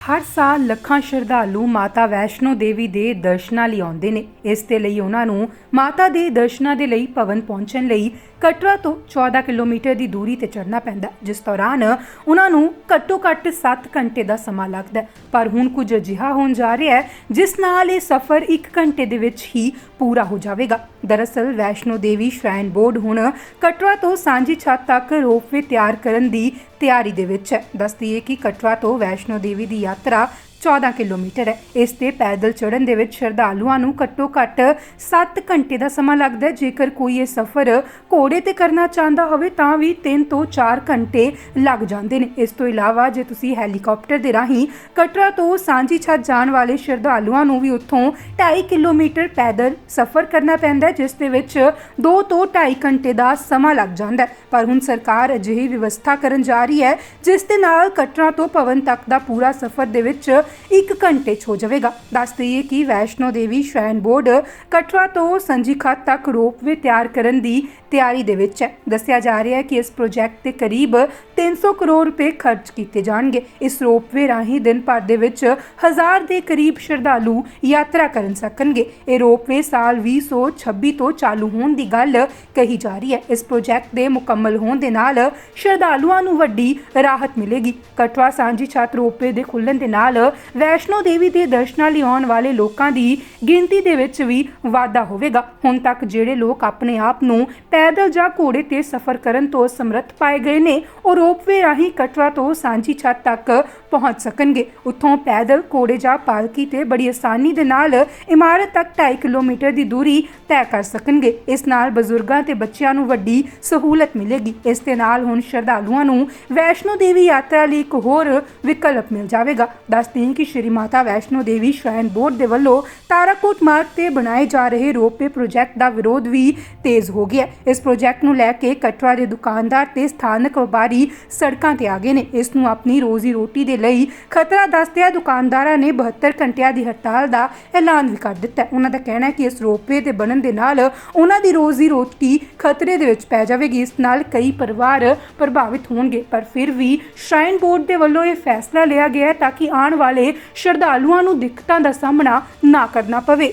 ਹਰ ਸਾਲ ਲੱਖਾਂ ਸ਼ਰਧਾਲੂ ਮਾਤਾ ਵੈਸ਼ਨੋ ਦੇਵੀ ਦੇ ਦਰਸ਼ਨਾਂ ਲਈ ਆਉਂਦੇ ਨੇ। ਇਸ ਦੇ ਲਈ ਉਹਨਾਂ ਨੂੰ ਮਾਤਾ ਦੇ ਦਰਸ਼ਨਾਂ ਦੇ ਲਈ ਭਵਨ ਪਹੁੰਚਣ ਲਈ ਕਟਰਾ ਤੋਂ 14 ਕਿਲੋਮੀਟਰ ਦੀ ਦੂਰੀ ਤੇ ਚੜ੍ਹਨਾ ਪੈਂਦਾ ਜਿਸ ਦੌਰਾਨ ਉਹਨਾਂ ਨੂੰ ਘੱਟੋ ਘੱਟ 7 ਘੰਟੇ ਦਾ ਸਮਾਂ ਲੱਗਦਾ ਪਰ ਹੁਣ ਕੁਝ ਅਜਿਹਾ ਹੋਣ ਜਾ ਰਿਹਾ ਹੈ, ਜਿਸ ਨਾਲ ਇਹ ਸਫ਼ਰ 1 ਘੰਟੇ ਦੇ ਵਿੱਚ ਹੀ ਪੂਰਾ ਹੋ ਜਾਵੇਗਾ। ਦਰਅਸਲ ਵੈਸ਼ਨੋ ਦੇਵੀ ਸ਼ਰਾਈਨ ਬੋਰਡ ਹੁਣ ਕਟਰਾ ਤੋਂ ਸਾਂਝੀ ਛੱਤ ਤੱਕ ਰੋਪਵੇ ਤਿਆਰ ਕਰਨ ਦੀ ਤਿਆਰੀ ਦੇ ਵਿੱਚ ਹੈ। ਦੱਸ ਦਈਏ ਕਿ ਕਟਰਾ ਤੋਂ ਵੈਸ਼ਨੋ ਦੇਵੀ ਦੀ ਯਾਤਰਾ 14 ਕਿਲੋਮੀਟਰ ਹੈ। ਇਸ ਤੇ ਪੈਦਲ ਚੜ੍ਹਨ ਦੇ ਵਿੱਚ ਸ਼ਰਧਾਲੂਆਂ ਨੂੰ ਘੱਟੋ ਘੱਟ 7 ਘੰਟੇ ਦਾ ਸਮਾਂ ਲੱਗਦਾ ਹੈ। ਜੇਕਰ ਕੋਈ ਇਹ ਸਫ਼ਰ ਘੋੜੇ ਤੇ ਕਰਨਾ ਚਾਹੁੰਦਾ ਹੋਵੇ, ਤਾਂ ਵੀ 3 ਤੋਂ 4 ਘੰਟੇ ਲੱਗ ਜਾਂਦੇ ਨੇ। ਇਸ ਤੋਂ ਇਲਾਵਾ ਜੇ ਤੁਸੀਂ ਹੈਲੀਕਾਪਟਰ ਦੇ ਰਾਹੀਂ ਕਟਰਾ ਤੋਂ ਸਾਂਝੀ ਛੱਤ ਜਾਣ ਵਾਲੇ ਸ਼ਰਧਾਲੂਆਂ ਨੂੰ ਵੀ ਉੱਥੋਂ 2.5 ਕਿਲੋਮੀਟਰ ਪੈਦਲ ਸਫ਼ਰ ਕਰਨਾ ਪੈਂਦਾ ਹੈ, ਜਿਸ ਦੇ ਵਿੱਚ 2 ਤੋਂ 2.5 ਘੰਟੇ ਦਾ ਸਮਾਂ ਲੱਗ ਜਾਂਦਾ ਹੈ। ਪਰ ਹੁਣ ਸਰਕਾਰ ਅਜਿਹੀ ਵਿਵਸਥਾ ਕਰਨ ਜਾ ਰਹੀ ਹੈ, ਜਿਸ ਦੇ ਨਾਲ ਕਟਰਾ ਤੋਂ ਭਵਨ ਤੱਕ ਦਾ ਪੂਰਾ ਸਫ਼ਰ ਦੇ ਵਿੱਚ 1 ਘੰਟੇ 'ਚ ਹੋ ਜਾਵੇਗਾ। ਦੱਸ ਦਈਏ ਕਿ ਵੈਸ਼ਨੋ ਦੇਵੀ ਸ਼ਰਾਈਨ ਬੋਰਡ ਕਟਰਾ ਤੋਂ ਸੰਜੀ ਖਤ ਤੱਕ ਰੋਪਵੇ ਤਿਆਰ ਕਰਨ ਦੀ ਤਿਆਰੀ ਦੇ ਵਿੱਚ ਹੈ। ਦੱਸਿਆ ਜਾ ਰਿਹਾ ਹੈ ਕਿ ਇਸ ਪ੍ਰੋਜੈਕਟ ਤੇ ਕਰੀਬ 300 ਕਰੋੜ ਰੁਪਏ ਖਰਚ ਕੀਤੇ ਜਾਣਗੇ। ਇਸ ਰੋਪਵੇ ਰਾਹੀਂ ਦਿਨ ਭਰ ਦੇ ਵਿੱਚ ਹਜ਼ਾਰ ਦੇ ਕਰੀਬ ਸ਼ਰਧਾਲੂ ਯਾਤਰਾ ਕਰਨ ਸਕਣਗੇ। ਇਹ ਰੋਪਵੇ ਸਾਲ 2026 ਤੋਂ ਚਾਲੂ ਹੋਣ ਦੀ ਗੱਲ ਕਹੀ ਜਾ ਰਹੀ ਹੈ। ਇਸ ਪ੍ਰੋਜੈਕਟ ਦੇ ਮੁਕੰਮਲ ਹੋਣ ਦੇ ਨਾਲ ਸ਼ਰਧਾਲੂਆਂ ਨੂੰ ਵੱਡੀ ਰਾਹਤ ਮਿਲੇਗੀ। ਕਟਵਾ ਸਾਂਝੀ ਛੱਤ ਰੋਪਵੇ ਦੇ ਖੁੱਲਣ ਦੇ ਨਾਲ ਵੈਸ਼ਨੋ ਦੇਵੀ ਦੇ ਦਰਸ਼ਨਾਂ ਲਈ ਆਉਣ ਵਾਲੇ ਲੋਕਾਂ ਦੀ ਗਿਣਤੀ ਦੇ ਵਿੱਚ ਵੀ ਵਾਧਾ ਹੋਵੇਗਾ। ਹੁਣ ਤੱਕ ਜਿਹੜੇ ਲੋਕ ਆਪਣੇ ਆਪ ਨੂੰ ਪੈਦਲ ਜਾਂ ਘੋੜੇ ਤੇ ਸਫ਼ਰ ਕਰਨ ਤੋਂ ਸਮਰੱਥ ਪਾਏ ਗਏ ਨੇ ਉਹ ਰੋਪਵੇ ਰਾਹੀਂ ਕਟਰਾ ਤੋਂ ਸਾਂਝੀ ਛੱਤ ਤੱਕ ਪਹੁੰਚ ਸਕਣਗੇ। ਉੱਥੋਂ ਪੈਦਲ ਘੋੜੇ ਜਾਂ ਪਾਲਕੀ ਤੇ ਬੜੀ ਆਸਾਨੀ ਦੇ ਨਾਲ ਇਮਾਰਤ ਤੱਕ 2.5 ਕਿਲੋਮੀਟਰ ਦੀ ਦੂਰੀ ਤੈਅ ਕਰ ਸਕਣਗੇ। ਇਸ ਨਾਲ ਬਜ਼ੁਰਗਾਂ ਤੇ ਬੱਚਿਆਂ ਨੂੰ ਵੱਡੀ ਸਹੂਲਤ ਮਿਲੇਗੀ। ਇਸ ਦੇ ਨਾਲ ਹੁਣ ਸ਼ਰਧਾਲੂਆਂ ਨੂੰ ਵੈਸ਼ਨੋ ਦੇਵੀ ਯਾਤਰਾ ਲਈ ਇੱਕ ਹੋਰ ਵਿਕਲਪ ਮਿਲ ਜਾਵੇਗਾ। ਦੱਸਦੇ ਹਾਂ ਕਿ ਸ਼੍ਰੀ ਮਾਤਾ ਵੈਸ਼ਨੋ ਦੇਵੀ ਸ਼ਰਾਈਨ ਬੋਰਡ ਦੇ ਵੱਲੋਂ ਤਾਰਾਕੋਟ ਮਾਰਗ ਤੇ ਬਣਾਏ ਜਾ ਰਹੇ ਰੋਪਵੇ ਪ੍ਰੋਜੈਕਟ ਦਾ ਵਿਰੋਧ ਵੀ ਤੇਜ਼ ਹੋ ਗਿਆ ਇਸ ਪ੍ਰੋਜੈਕਟ ਨੂੰ ਲੈ ਕੇ ਕਟਵਾ ਦੇ ਦੁਕਾਨਦਾਰ ਤੇ ਸਥਾਨਕ ਵਪਾਰੀ ਸੜਕਾਂ ਤੇ ਆ ਗਏ ਨੇ। ਇਸ ਨੂੰ ਆਪਣੀ ਰੋਜ਼ੀ ਰੋਟੀ ਦੇ ਲਈ ਖਤਰਾ ਦੱਸਦਿਆਂ ਦੁਕਾਨਦਾਰਾਂ ਨੇ 72 ਘੰਟਿਆਂ ਦੀ ਹੜਤਾਲ ਦਾ ਐਲਾਨ ਵੀ ਕਰ ਦਿੱਤਾ। ਹੈ। ਉਹਨਾਂ ਦਾ ਕਹਿਣਾ ਹੈ ਕਿ ਇਸ ਰੋਪਵੇ ਦੇ ਬਣਨ ਦੇ ਨਾਲ ਉਹਨਾਂ ਦੀ ਰੋਜ਼ੀ ਰੋਟੀ ਖਤਰੇ ਦੇ ਵਿੱਚ ਪੈ ਜਾਵੇਗੀ। ਇਸ ਨਾਲ ਕਈ ਪਰਿਵਾਰ ਪ੍ਰਭਾਵਿਤ ਹੋਣਗੇ, ਪਰ ਫਿਰ ਵੀ ਸ਼ਰਾਈਨ ਬੋਰਡ ਦੇ ਵੱਲੋਂ ਇਹ ਫੈਸਲਾ ਲਿਆ ਗਿਆ ਹੈ ਤਾਂ ਕਿ ਆਉਣ ਵਾਲੇ ਸ਼ਰਧਾਲੂਆਂ ਨੂੰ ਦਿੱਕਤਾਂ ਦਾ ਸਾਹਮਣਾ ਨਾ ਕਰਨਾ ਪਵੇ।